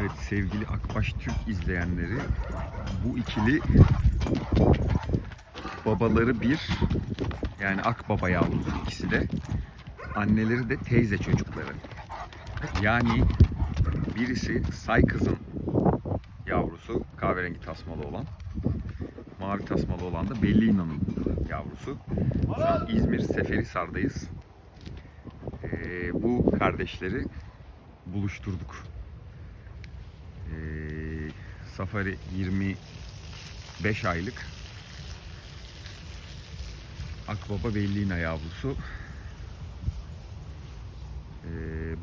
Evet sevgili Akbaş Türk izleyenleri bu ikili babaları bir yani akbaba yavrusu ikisi de anneleri de teyze çocukları. Yani birisi say kızın yavrusu kahverengi tasmalı olan mavi tasmalı olan da Bellina'nın yavrusu. Şu an İzmir Seferihisar'dayız. Ee, bu kardeşleri buluşturduk. Safari 25 aylık Akbaba Bellina yavrusu. Ee,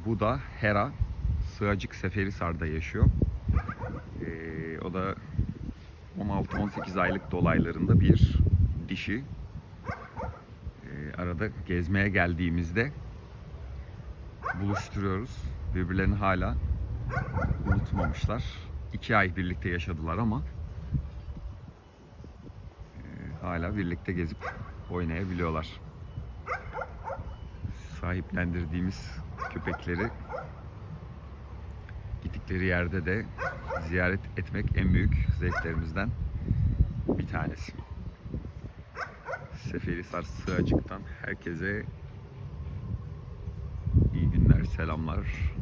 bu da Hera Sığacık Seferihisar'da yaşıyor. Ee, o da 16-18 aylık dolaylarında bir dişi. Ee, arada gezmeye geldiğimizde buluşturuyoruz. Birbirlerini hala unutmamışlar. İki ay birlikte yaşadılar ama e, hala birlikte gezip oynayabiliyorlar. Sahiplendirdiğimiz köpekleri gittikleri yerde de ziyaret etmek en büyük zevklerimizden bir tanesi. Seferihisar Sığacık'tan herkese iyi günler, selamlar.